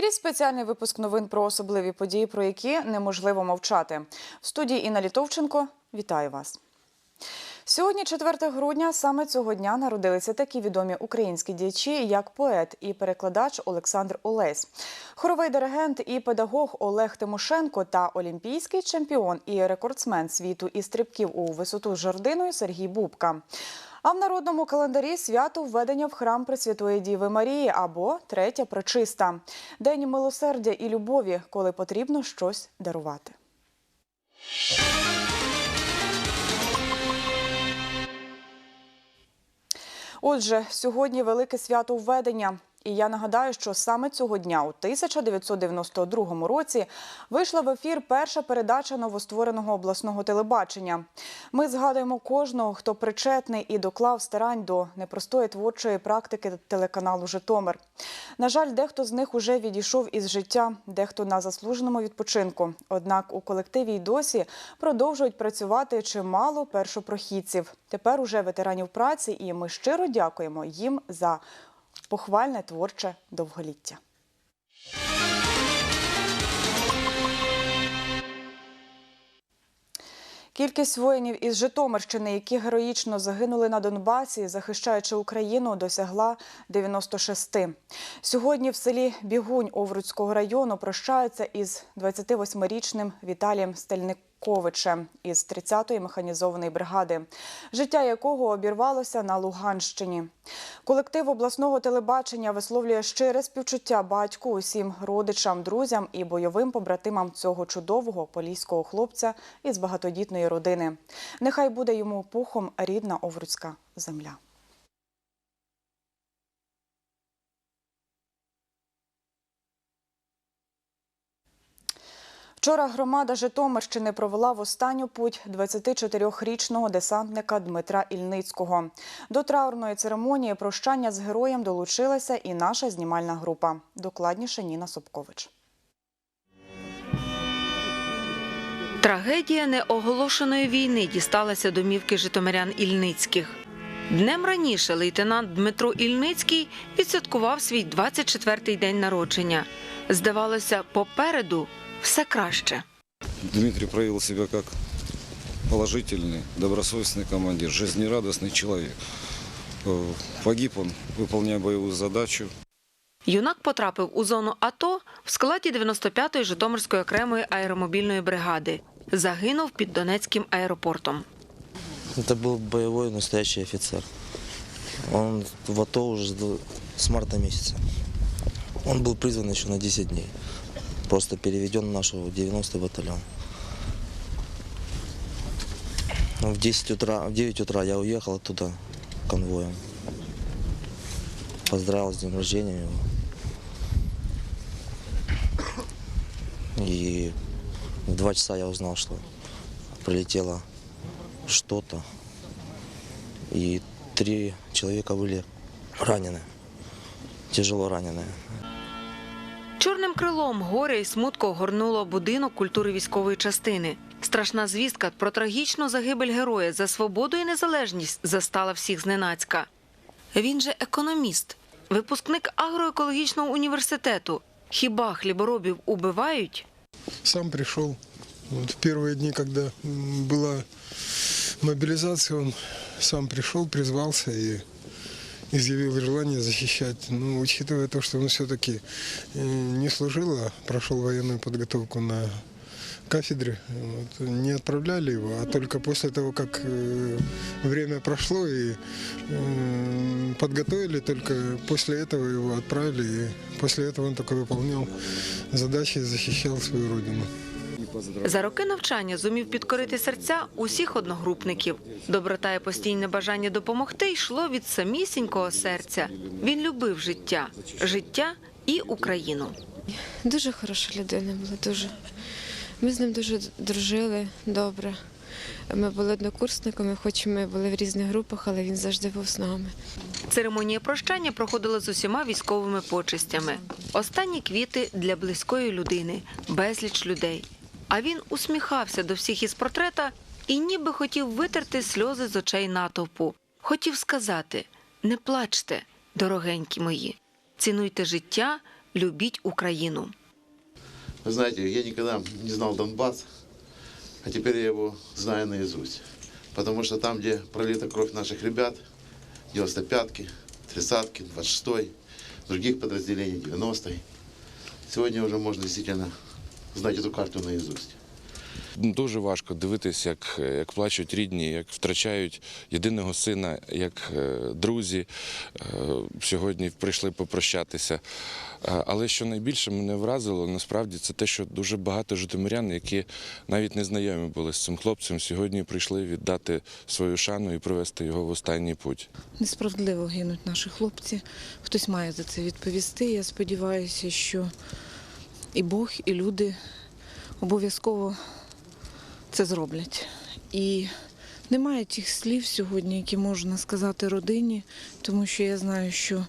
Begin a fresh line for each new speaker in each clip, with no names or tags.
Ефірі спеціальний випуск новин про особливі події, про які неможливо мовчати. В студії Інна Літовченко вітаю вас. Сьогодні, 4 грудня, саме цього дня народилися такі відомі українські діячі, як поет і перекладач Олександр Олесь, хоровий диригент і педагог Олег Тимошенко та олімпійський чемпіон і рекордсмен світу із стрибків у висоту з жердиною Сергій Бубка. А в народному календарі свято введення в храм Пресвятої Діви Марії або третя пречиста день милосердя і любові, коли потрібно щось дарувати. Отже, сьогодні велике свято введення. І я нагадаю, що саме цього дня, у 1992 році, вийшла в ефір перша передача новоствореного обласного телебачення. Ми згадуємо кожного, хто причетний і доклав старань до непростої творчої практики телеканалу Житомир. На жаль, дехто з них уже відійшов із життя, дехто на заслуженому відпочинку. Однак у колективі й досі продовжують працювати чимало першопрохідців. Тепер уже ветеранів праці, і ми щиро дякуємо їм за похвальне творче довголіття. Кількість воїнів із Житомирщини, які героїчно загинули на Донбасі, захищаючи Україну, досягла 96. Сьогодні в селі Бігунь Овруцького району прощаються із 28-річним Віталієм Стельниковичем із 30-ї механізованої бригади, життя якого обірвалося на Луганщині. Колектив обласного телебачення висловлює щире співчуття батьку, усім родичам, друзям і бойовим побратимам цього чудового поліського хлопця із багатодітної родини. Нехай буде йому пухом рідна овруцька земля. Вчора громада Житомирщини провела в останню путь 24-річного десантника Дмитра Ільницького. До траурної церемонії прощання з героєм долучилася і наша знімальна група. Докладніше Ніна Собкович.
Трагедія неоголошеної війни дісталася домівки житомирян Ільницьких. Днем раніше лейтенант Дмитро Ільницький відсвяткував свій 24-й день народження. Здавалося, попереду все краще.
Дмитрий проявил себя как положительный, добросовестный командир, жизнерадостный человек. Э, Погиб он, выполняя боевую задачу.
Юнак потрапив у зону АТО в складі 95-ї Житомирської окремої аеромобільної бригади. Загинув під Донецьким аеропортом.
Это был боевой настоящий офицер. Он в АТО уже с д- с марта месяца. Он был призван еще на 10 дней. Просто переведен в наш 90-й батальон. В 10 утра, в 9 утра я уехал оттуда конвоем. Поздравил с днем рождения его. И в 2 часа я узнал, что прилетело что-то. И три человека были ранены, тяжело раненые.
Чорним крилом горе і смутко огорнуло будинок культури військової частини. Страшна звістка про трагічну загибель героя за свободу і незалежність застала всіх зненацька. Він же економіст, випускник агроекологічного університету. Хіба хліборобів убивають?
сам. Вот в первые дни, когда м, была мобилизация, он сам пришел, призвался и изъявил желание защищать. Ну, учитывая то, что он все-таки не служил, а прошел военную подготовку на кафедре, вот, не отправляли его, а только после того, как э, время прошло и э, подготовили, только после этого его отправили, и после этого он только выполнял задачи и защищал свою родину.
За роки навчання зумів підкорити серця усіх одногрупників. Доброта і постійне бажання допомогти йшло від самісінького серця. Він любив життя, життя і Україну.
Дуже хороша людина була, дуже. Ми з ним дуже дружили добре. Ми були однокурсниками, хоч ми були в різних групах, але він завжди був з нами.
Церемонія прощання проходила з усіма військовими почестями. Останні квіти для близької людини, безліч людей. А він усміхався до всіх із портрета і ніби хотів витерти сльози з очей натовпу. Хотів сказати: не плачте, дорогенькі мої, цінуйте життя, Любіть Україну.
Вы знаете, я никогда не знал Донбасс, а теперь я его знаю наизусть. Потому что там, где пролита кровь наших ребят, 95-ки, 30-ки, 26-й, других подразделений, 90-й, сегодня уже можно действительно знать эту карту наизусть.
Дуже важко дивитися, як, як плачуть рідні, як втрачають єдиного сина, як е, друзі е, сьогодні прийшли попрощатися. Е, Але що найбільше мене вразило, насправді це те, що дуже багато житомирян, які навіть не знайомі були з цим хлопцем, сьогодні прийшли віддати свою шану і провести його в останній путь.
Несправедливо гинуть наші хлопці. Хтось має за це відповісти. Я сподіваюся, що і Бог, і люди обов'язково це зроблять. І немає тих слів сьогодні, які можна сказати родині, тому що я знаю, що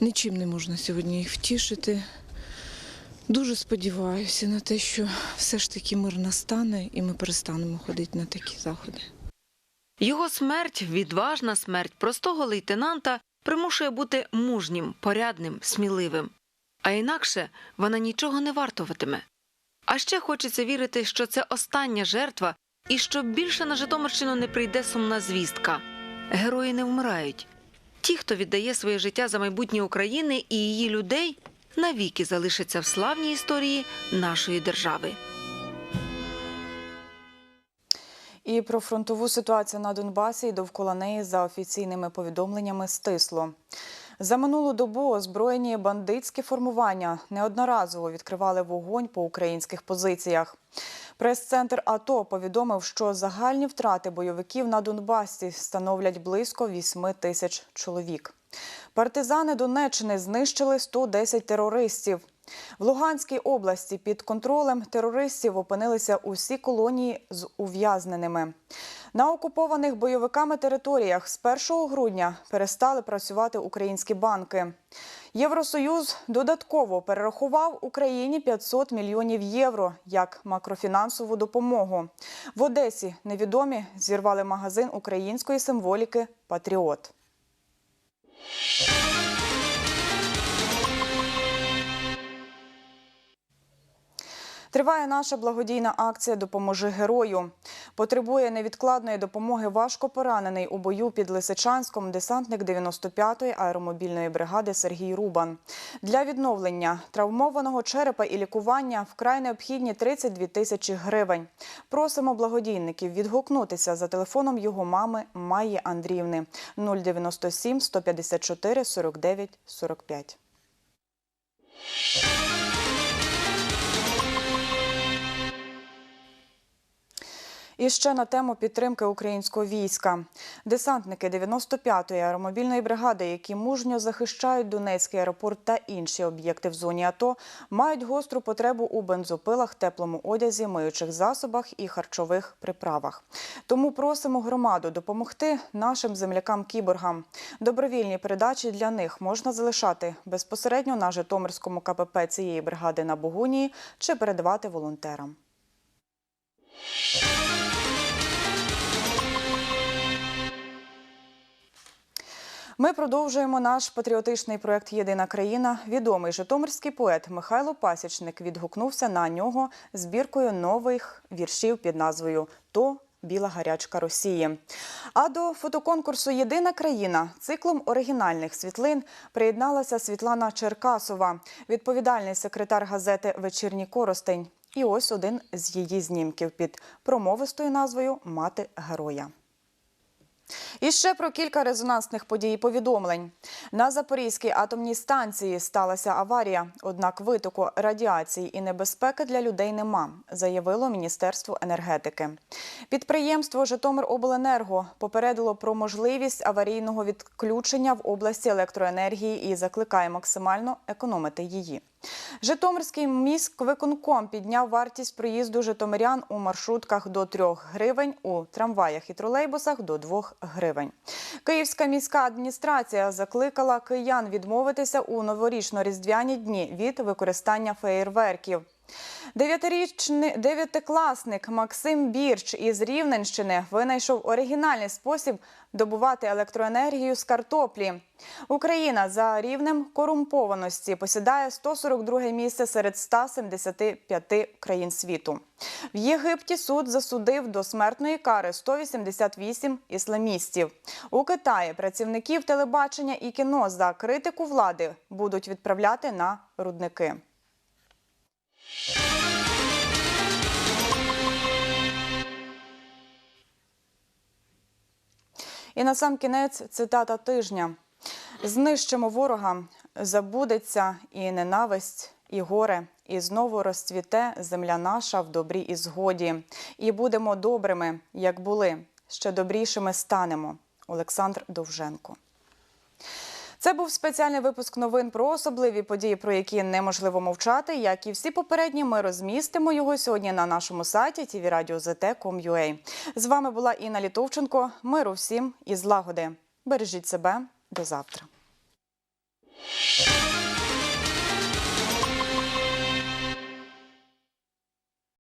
нічим не можна сьогодні їх втішити. Дуже сподіваюся на те, що все ж таки мир настане і ми перестанемо ходити на такі заходи.
Його смерть, відважна смерть простого лейтенанта, примушує бути мужнім, порядним, сміливим. А інакше вона нічого не вартуватиме. А ще хочеться вірити, що це остання жертва і що більше на Житомирщину не прийде сумна звістка. Герої не вмирають. Ті, хто віддає своє життя за майбутнє України і її людей, навіки залишаться в славній історії нашої держави.
І про фронтову ситуацію на Донбасі і довкола неї за офіційними повідомленнями стисло. За минулу добу озброєні бандитські формування неодноразово відкривали вогонь по українських позиціях. Прес-центр АТО повідомив, що загальні втрати бойовиків на Донбасі становлять близько 8 тисяч чоловік. Партизани Донеччини знищили 110 терористів. В Луганській області під контролем терористів опинилися усі колонії з ув'язненими. На окупованих бойовиками територіях з 1 грудня перестали працювати українські банки. Євросоюз додатково перерахував Україні 500 мільйонів євро як макрофінансову допомогу. В Одесі невідомі зірвали магазин української символіки Патріот. Триває наша благодійна акція Допоможи герою. Потребує невідкладної допомоги важко поранений у бою під Лисичанськом десантник 95-ї аеромобільної бригади Сергій Рубан. Для відновлення травмованого черепа і лікування вкрай необхідні 32 тисячі гривень. Просимо благодійників відгукнутися за телефоном його мами Майї Андріївни 097 154 49 45. І ще на тему підтримки українського війська. Десантники 95-ї аеромобільної бригади, які мужньо захищають Донецький аеропорт та інші об'єкти в зоні АТО, мають гостру потребу у бензопилах, теплому одязі, миючих засобах і харчових приправах. Тому просимо громаду допомогти нашим землякам-кіборгам. Добровільні передачі для них можна залишати безпосередньо на Житомирському КПП цієї бригади на Богунії чи передавати волонтерам. Ми продовжуємо наш патріотичний проект Єдина країна. Відомий житомирський поет Михайло Пасічник відгукнувся на нього збіркою нових віршів під назвою То Біла гарячка Росії. А до фотоконкурсу Єдина країна циклом оригінальних світлин приєдналася Світлана Черкасова, відповідальний секретар газети Вечірній Коростень. І ось один з її знімків під промовистою назвою Мати героя. І ще про кілька резонансних подій і повідомлень. На Запорізькій атомній станції сталася аварія, однак витоку радіації і небезпеки для людей нема, заявило Міністерство енергетики. Підприємство Житомиробленерго попередило про можливість аварійного відключення в області електроенергії і закликає максимально економити її. Житомирський міськвиконком підняв вартість проїзду житомирян у маршрутках до 3 гривень, у трамваях і тролейбусах до 2 гривень. Київська міська адміністрація закликала киян відмовитися у новорічно-різдвяні дні від використання феєрверків. Дев'ятирічний дев'ятикласник Максим Бірч із Рівненщини винайшов оригінальний спосіб добувати електроенергію з картоплі. Україна за рівнем корумпованості посідає 142 місце серед 175 країн світу. В Єгипті суд засудив до смертної кари 188 ісламістів. У Китаї працівників телебачення і кіно за критику влади будуть відправляти на рудники. І на сам кінець цитата тижня: знищимо ворога, забудеться і ненависть, і горе, і знову розцвіте земля наша в добрі і згоді. І будемо добрими, як були. Ще добрішими станемо. Олександр Довженко. Це був спеціальний випуск новин про особливі події, про які неможливо мовчати. Як і всі попередні, ми розмістимо його сьогодні на нашому сайті tvradio.zt.com.ua. З вами була Інна Літовченко. Миру всім і злагоди. Бережіть себе до завтра.